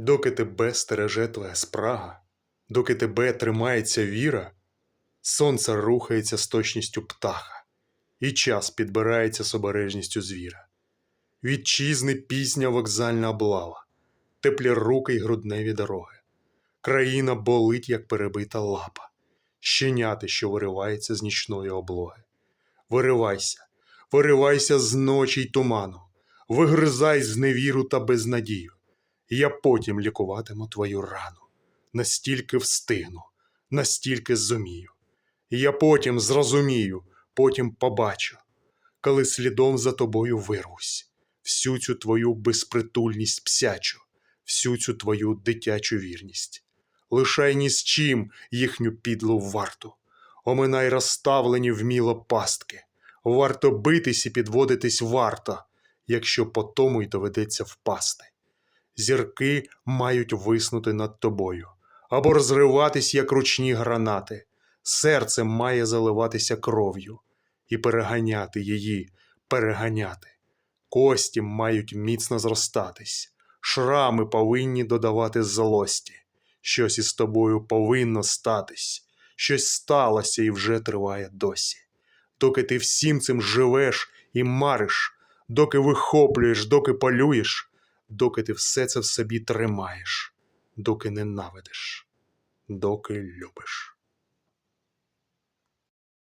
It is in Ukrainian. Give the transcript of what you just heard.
Доки тебе стереже твоя спрага, доки тебе тримається віра, сонце рухається з точністю птаха, і час підбирається з обережністю звіра. Вітчизни пісня вокзальна облава, теплі руки й грудневі дороги. Країна болить, як перебита лапа, щеняти, що виривається з нічної облоги. Виривайся, виривайся з ночі й туману, вигризай з невіру та безнадію. Я потім лікуватиму твою рану, настільки встигну, настільки зумію. Я потім зрозумію, потім побачу, коли слідом за тобою вирвусь, всю цю твою безпритульність псячу, всю цю твою дитячу вірність. Лишай ні з чим їхню підлу варту, оминай розставлені вміло пастки. Варто битись і підводитись варто, якщо по тому й доведеться впасти. Зірки мають виснути над тобою або розриватись, як ручні гранати. Серце має заливатися кров'ю і переганяти її, переганяти. Кості мають міцно зростатись, шрами повинні додавати злості. Щось із тобою повинно статись, щось сталося і вже триває досі. Доки ти всім цим живеш і мариш, доки вихоплюєш, доки полюєш, доки ти все це в собі тримаєш, доки ненавидиш, доки любиш.